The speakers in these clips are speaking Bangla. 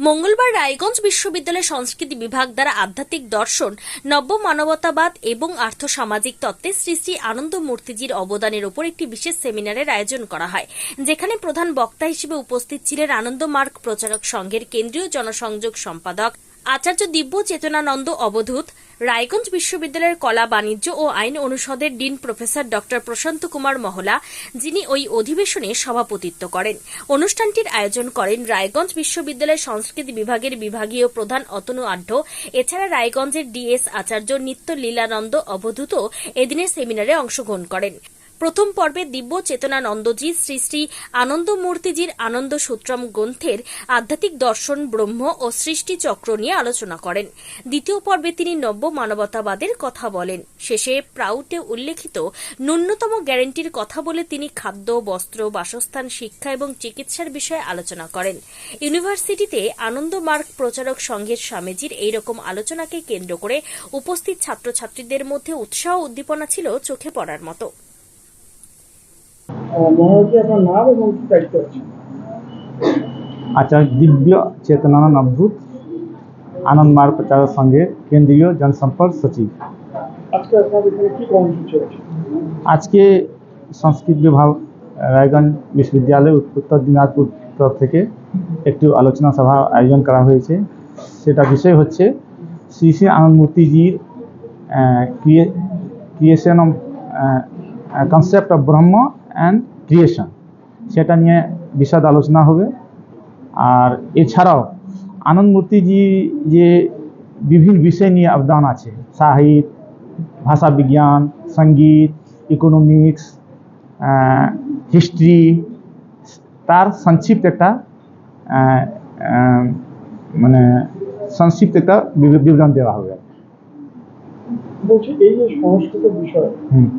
মঙ্গলবার রায়গঞ্জ বিশ্ববিদ্যালয় সংস্কৃতি বিভাগ দ্বারা আধ্যাত্মিক দর্শন নব্য মানবতাবাদ এবং আর্থসামাজিক তত্ত্বে শ্রী শ্রী আনন্দ মূর্তিজির অবদানের উপর একটি বিশেষ সেমিনারের আয়োজন করা হয়। যেখানে প্রধান বক্তা হিসেবে উপস্থিত ছিলেন আনন্দমার্গ প্রচারক সংঘের কেন্দ্রীয় জনসংযোগ সম্পাদক আচার্য দিব্য চেতনানন্দ অবধূত, রায়গঞ্জ বিশ্ববিদ্যালয়ের কলা, বাণিজ্য ও আইন অনুষদের dean professor doctor Prashanta Kumar Mahala, যিনি ওই অধিবেশনে সভাপতিত্ব করেন। অনুষ্ঠানটির আয়োজন করেন রায়গঞ্জ বিশ্ববিদ্যালয়ের সংস্কৃতি বিভাগের বিভাগীয় প্রধান অতনু আঢ্য এছাড়া রায়গঞ্জের ডিএস আচার্য নিত্য লীলানন্দ অবধূত এদিনের সেমিনারে অংশগ্রহণ করেন। প্রথম পর্বে দিব্য চেতনানন্দজি শ্রী শ্রী আনন্দমূর্তিজির আনন্দ সূত্রম গ্রন্থের আধ্যাত্মিক দর্শন, ব্রহ্ম ও সৃষ্টি চক্র নিয়ে আলোচনা করেন। দ্বিতীয় পর্বে তিনি নব্য মানবতাবাদের কথা বলেন। শেষে প্রাউটে উল্লেখিত ন্যূনতম গ্যারান্টির কথা বলে তিনি খাদ্য, বস্ত্র, বাসস্থান, শিক্ষা এবং চিকিৎসার বিষয়ে আলোচনা করেন। ইউনিভার্সিটিতে আনন্দ মার্গ প্রচারক সংঘের স্বামীজির এইরকম আলোচনাকে কেন্দ্র করে উপস্থিত ছাত্রছাত্রীদের মধ্যে উৎসাহ উদ্দীপনা ছিল চোখে পড়ার মতো। মহারাজি আপনার নাম এবং দায়িত্ব আছে। আচার্য দিব্য চেতনানন্দ অদ্ভুত আনন্দ মার্গ প্রচার সঙ্গে কেন্দ্রীয় জনসম্পর্ক সচিব। আজকে আপনাদের এখানে কি কর্মসূচি আছে আজকে সংস্কৃত বিভাগ রায়গঞ্জ বিশ্ববিদ্যালয় উত্তর দিনাজপুর তরফ থেকে একটি আলোচনা সভা আয়োজন করা হয়েছে। সেটা বিষয় হচ্ছে Shri Shri Ananda মূর্তিজির creation of concept of Brahma and creation সেটা নিয়ে বিশদ আলোচনা হবে। আর এছাড়াও আনন্দ মূর্তিজি যে বিভিন্ন বিষয় নিয়ে অবদান আছে, সাহিত্য, ভাষা বিজ্ঞান সংগীত ইকোনমিক্স হিস্ট্রি তার সংক্ষিপ্ত একটা মানে সংক্ষিপ্ত একটা বিব- বিবরণ দেওয়া হবে। বলছি এই যে সংস্কৃত বিষয়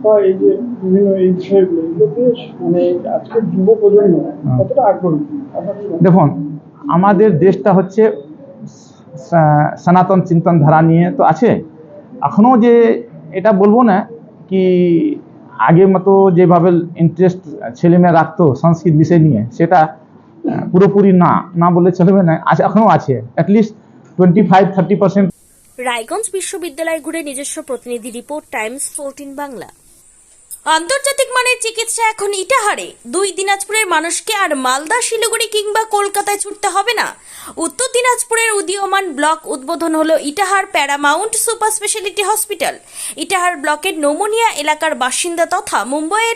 বা এই যে বিভিন্ন এই বিষয়গুলো এগুলোতে মানে আজকের যুব প্রজন্ম কতটা আগ্রহী? দেখুন আমাদের দেশটা হচ্ছে সনাতন চিন্তনধারা নিয়ে তো আছে। এখনও যে এটা বলব না কি আগের মতো যেভাবে ইন্টারেস্ট ছেলেমেয়ে রাখতো সংস্কৃত বিষয় নিয়ে সেটা পুরোপুরি না না বলে চলবে না আছে এখনও আছে। At least twenty five thirty percent Raiganj বিশ্ববিদ্যালয় ঘুরে নিজস্ব প্রতিনিধি রিপোর্ট, টাইমস, ফোরটিন বাংলা। আন্তর্জাতিক মানের চিকিৎসা এখন ইটাহারে। দুই দিনাজপুরের মানুষকে আর মালদা, শিলিগুড়ি কিংবা কলকাতায় ছুটতে হবে না। উত্তর দিনাজপুরের উদীয়মান ব্লক উদ্বোধন হলো Itahar Paramount super speciality hospital. Itahar ব্লকের নোমোনিয়া এলাকার বাসিন্দা তথা মুম্বাইয়ের